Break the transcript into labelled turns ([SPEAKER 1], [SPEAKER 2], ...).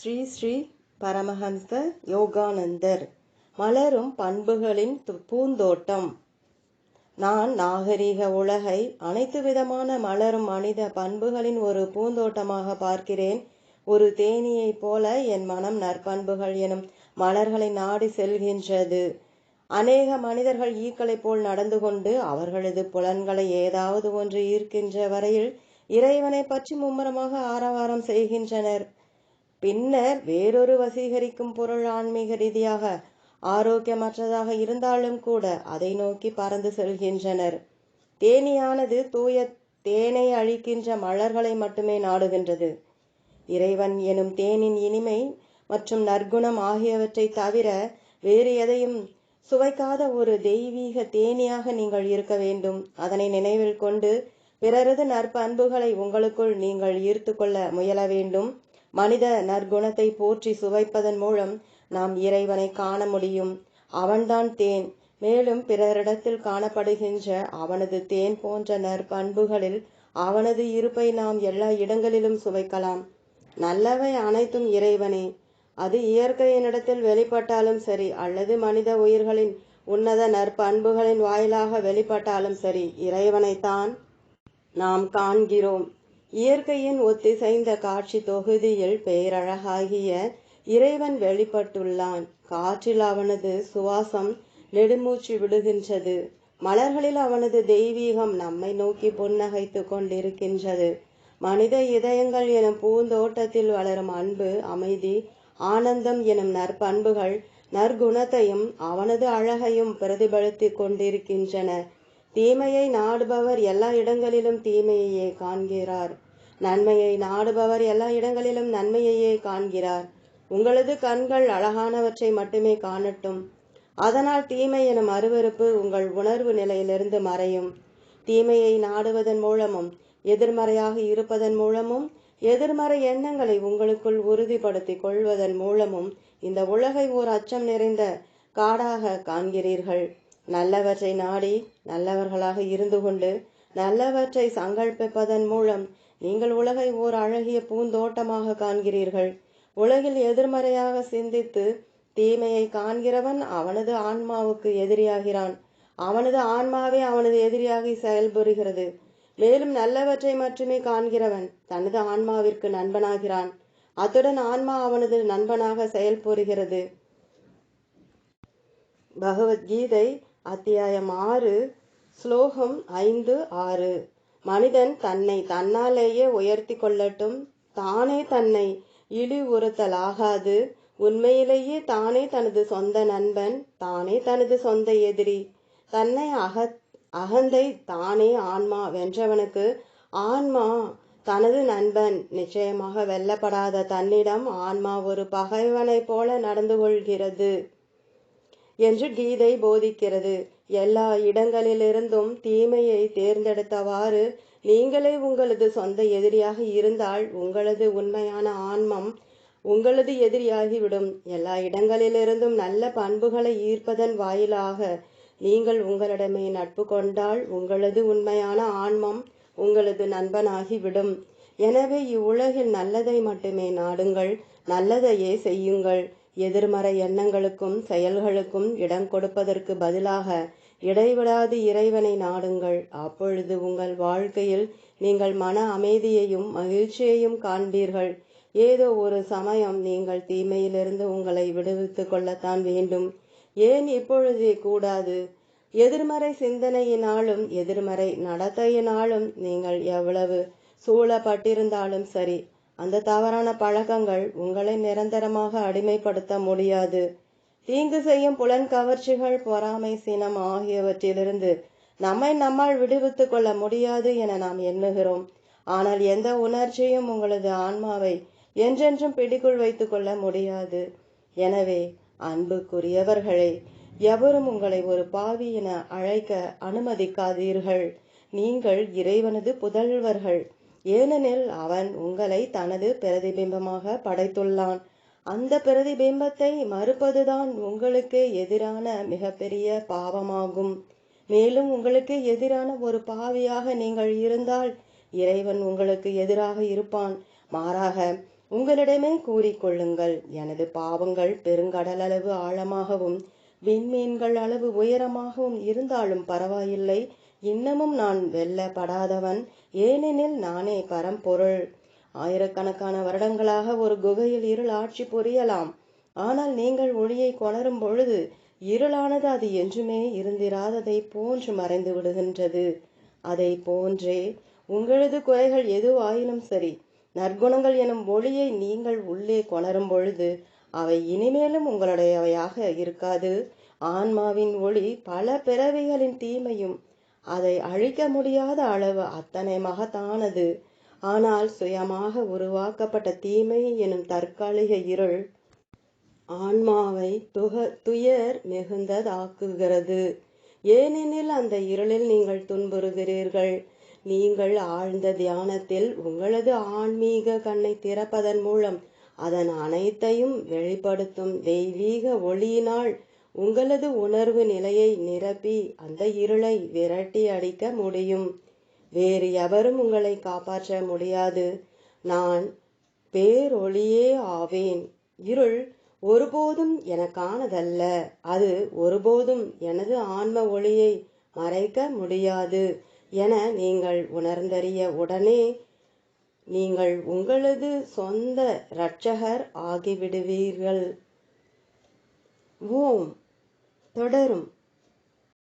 [SPEAKER 1] ஸ்ரீ ஸ்ரீ பரமஹம்ச யோகானந்தர். மலரும் பண்புகளின் பூந்தோட்டம். நான் நாகரிக உலகை அனைத்து விதமான மலரும் மனித பண்புகளின் ஒரு பூந்தோட்டமாக பார்க்கிறேன். ஒரு தேனியைப் போல என் மனம் நற்பண்புகள் எனும் மலர்களை நாடி செல்கின்றது. அநேக மனிதர்கள் ஈக்களைப் போல் நடந்து கொண்டு அவர்களது புலன்களை ஏதாவது ஒன்று ஈர்க்கின்ற வரையில் இறைவனை பற்றி மும்முரமாக ஆரவாரம் செய்கின்றனர். பின்னர் வேறொரு வசீகரிக்கும் பொருள் ஆன்மீக ரீதியாக ஆரோக்கியமற்றதாக இருந்தாலும் கூட அதை நோக்கி பறந்து செல்கின்றனர். தேனியானது தூய தேனை அழிக்கின்ற மலர்களை மட்டுமே நாடுகின்றது. இறைவன் எனும் தேனின் இனிமை மற்றும் நற்குணம் ஆகியவற்றை தவிர வேறு எதையும் சுவைக்காத ஒரு தெய்வீக தேனியாக நீங்கள் இருக்க வேண்டும். அதனை நினைவில் கொண்டு பிறரது நற்பண்புகளை உங்களுக்குள் நீங்கள் ஈர்த்து கொள்ள முயல வேண்டும். மனித நற்குணத்தை போற்றி சுவைப்பதன் மூலம் நாம் இறைவனை காண முடியும். அவன்தான் தேன். மேலும் பிறரிடத்தில் காணப்படுகின்ற அவனது தேன் போன்ற நற்பண்புகளில் அவனது இருப்பை நாம் எல்லா இடங்களிலும் சுவைக்கலாம். நல்லவை அனைத்தும் இறைவனே. அது இயற்கையினிடத்தில் வெளிப்பட்டாலும் சரி அல்லது மனித உயிர்களின் உன்னத நற்பண்புகளின் வாயிலாக வெளிப்பட்டாலும் சரி இறைவனைத்தான் நாம் காண்கிறோம். இயற்கையின் ஒத்திசைந்த காட்சி தொகுதியில் பேரழகாகிய இறைவன் வெளிப்பட்டுள்ளான். காற்றில் அவனது சுவாசம் நெடுமூச்சு விடுகின்றது. மலர்களில் அவனது தெய்வீகம் நம்மை நோக்கி புன்னகைத்து கொண்டிருக்கின்றது. மனித இதயங்கள் எனும் பூந்தோட்டத்தில் வளரும் அன்பு அமைதி ஆனந்தம் எனும் நற்பண்புகள் நற்குணத்தையும் அவனது அழகையும் பிரதிபலித்துக் கொண்டிருக்கின்றன. தீமையை நாடுபவர் எல்லா இடங்களிலும் தீமையையே காண்கிறார். நன்மையை நாடுபவர் எல்லா இடங்களிலும் நன்மையையே காண்கிறார். உங்களது கண்கள் அழகானவற்றை மட்டுமே காணட்டும். அதனால் தீமை எனும் அருவருப்பு உங்கள் உணர்வு நிலையிலிருந்து மறையும். தீமையை நாடுவதன் மூலமும் எதிர்மறையாக இருப்பதன் மூலமும் எதிர்மறை எண்ணங்களை உங்களுக்குள் உறுதிப்படுத்திக் கொள்வதன் மூலமும் இந்த உலகை ஓர் அச்சம் நிறைந்த காடாக காண்கிறீர்கள். நல்லவற்றை நாடி நல்லவர்களாக இருந்து கொண்டு நல்லவற்றை சங்கல்பிப்பதன் மூலம் நீங்கள் உலகை ஓர் அழகிய பூந்தோட்டமாக காண்கிறீர்கள். உலகில் எதிர்மறையாக சிந்தித்து தீமையை காண்கிறவன் அவனது ஆன்மாவுக்கு எதிரியாகிறான். அவனது ஆன்மாவே அவனது எதிரியாகி செயல்புரிகிறது மேலும் நல்லவற்றை மட்டுமே காண்கிறவன் தனது ஆன்மாவிற்கு நண்பனாகிறான். அத்துடன் ஆன்மா அவனது நண்பனாக செயல்புரிகிறது பகவத்கீதை அத்தியாயம் ஆறு ஸ்லோகம் ஐந்து ஆறு. மனிதன் தன்னை தன்னாலேயே உயர்த்தி கொள்ளட்டும். தானே தன்னை இழிவுறுத்தலாகாது உண்மையிலேயே தானே தனது சொந்த நண்பன் தானே தனது சொந்த எதிரி. தன்னை அக அகந்தை தானே ஆன்மா வென்றவனுக்கு ஆன்மா தனது நண்பன். நிச்சயமாக வெல்லப்படாத தன்னிடம் ஆன்மா ஒரு பகைவனைப் போல நடந்து கொள்கிறது. என்று கீதை போதிக்கிறது. எல்லா இடங்களிலிருந்தும் தீமையை தேர்ந்தெடுத்தவாறு நீங்களே உங்களது சொந்த எதிரியாக இருந்தால் உங்களது உண்மையான ஆன்மம் உங்களது எதிரியாகிவிடும். எல்லா இடங்களிலிருந்தும் நல்ல பண்புகளை ஈர்ப்பதன் வாயிலாக நீங்கள் உங்களிடமே நட்பு கொண்டால் உங்களது உண்மையான ஆன்மம் உங்களது நண்பனாகிவிடும். எனவே இவ்வுலகில் நல்லதை மட்டுமே நாடுங்கள் நல்லதையே செய்யுங்கள். எதிர்மறை எண்ணங்களுக்கும் செயல்களுக்கும் இடம் கொடுப்பதற்கு பதிலாக இடைவிடாது இறைவனை நாடுங்கள். அப்பொழுது உங்கள் வாழ்க்கையில் நீங்கள் மன அமைதியையும் மகிழ்ச்சியையும் காண்பீர்கள். ஏதோ ஒரு சமயம் நீங்கள் தீமையிலிருந்து உங்களை விடுவித்துக் கொள்ளத்தான் வேண்டும். ஏன் இப்பொழுதே கூடாது? எதிர்மறை சிந்தனையினாலும் எதிர்மறை நடத்தையினாலும் நீங்கள் எவ்வளவு சூழப்பட்டிருந்தாலும் சரி அந்த தவறான பழக்கங்கள் உங்களை நிரந்தரமாக அடிமைப்படுத்த முடியாது. தீங்கு செய்யும் புலன் கவர்ச்சிகள் பொறாமை சினம் ஆகியவற்றிலிருந்து நம்மை நம்மால் விடுவித்துக் கொள்ள முடியாது என நாம் எண்ணுகிறோம். ஆனால் எந்த உணர்ச்சியும் உங்களது ஆன்மாவை என்றென்றும் பிடிக்குள் வைத்துக் கொள்ள முடியாது. எனவே அன்புக்குரியவர்களே எவரும் உங்களை ஒரு பாவி என அழைக்க அனுமதிக்காதீர்கள். நீங்கள் இறைவனது புதல்வர்கள். ஏனெனில் அவன் உங்களை தனது பிரதிபிம்பமாக படைத்துள்ளான். அந்த பிரதிபிம்பத்தை மறுப்பதுதான் உங்களுக்கு எதிரான மிகப்பெரிய பாவமாகும். மேலும் உங்களுக்கு எதிரான ஒரு பாவியாக நீங்கள் இருந்தால் இறைவன் உங்களுக்கு எதிராக இருப்பான். மாறாக உங்களிடமே கூறிக்கொள்ளுங்கள் எனது பாவங்கள் பெருங்கடலளவு ஆழமாகவும் விண்மீன்கள் அளவு உயரமாகவும் இருந்தாலும் பரவாயில்லை. இன்னமும் நான் வெல்லப்படாதவன். ஏனெனில் நானே பரம்பொருள். ஆயிரக்கணக்கான வருடங்களாக ஒரு குகையில் இருள் ஆட்சி புரியலாம். ஆனால் நீங்கள் ஒளியை கொணரும் பொழுது இருளானது அது என்றுமே இருந்திராததை போன்று மறைந்து விடுகின்றது. அதை போன்றே உங்களது குறைகள் எதுவாயினும் சரி நற்குணங்கள் எனும் ஒளியை நீங்கள் உள்ளே கொணரும் பொழுது அவை இனிமேலும் உங்களுடையவையாக இருக்காது. ஆன்மாவின் ஒளி பல பிறவிகளின் தீமையும் அதை அழிக்க முடியாத அளவு அத்தனை மகத்தானது. ஆனால் சுயமாக உருவாக்கப்பட்ட தீமை எனும் தற்காலிக இருள் ஆன்மாவை துக துயர் மிகுந்ததாக்குகிறது. ஏனெனில் அந்த இருளில் நீங்கள் துன்புறுகிறீர்கள். நீங்கள் ஆழ்ந்த தியானத்தில் உங்களது ஆன்மீக கண்ணை திறப்பதன் மூலம் அதன் அனைத்தையும் வெளிப்படுத்தும் தெய்வீக ஒளியினால் உங்களது உணர்வு நிலையை நிரப்பி அந்த இருளை விரட்டி அடிக்க முடியும். வேறு எவரும் உங்களை காப்பாற்ற முடியாது. நான் பேரொளியே ஆவேன். இருள் ஒருபோதும் எனக்கானதல்ல. அது ஒருபோதும் எனது ஆன்ம ஒளியை மறைக்க முடியாது என நீங்கள் உணர்ந்தறிய உடனே நீங்கள் உங்களது சொந்த இரட்சகர் ஆகிவிடுவீர்கள். ஓம். தொடரும்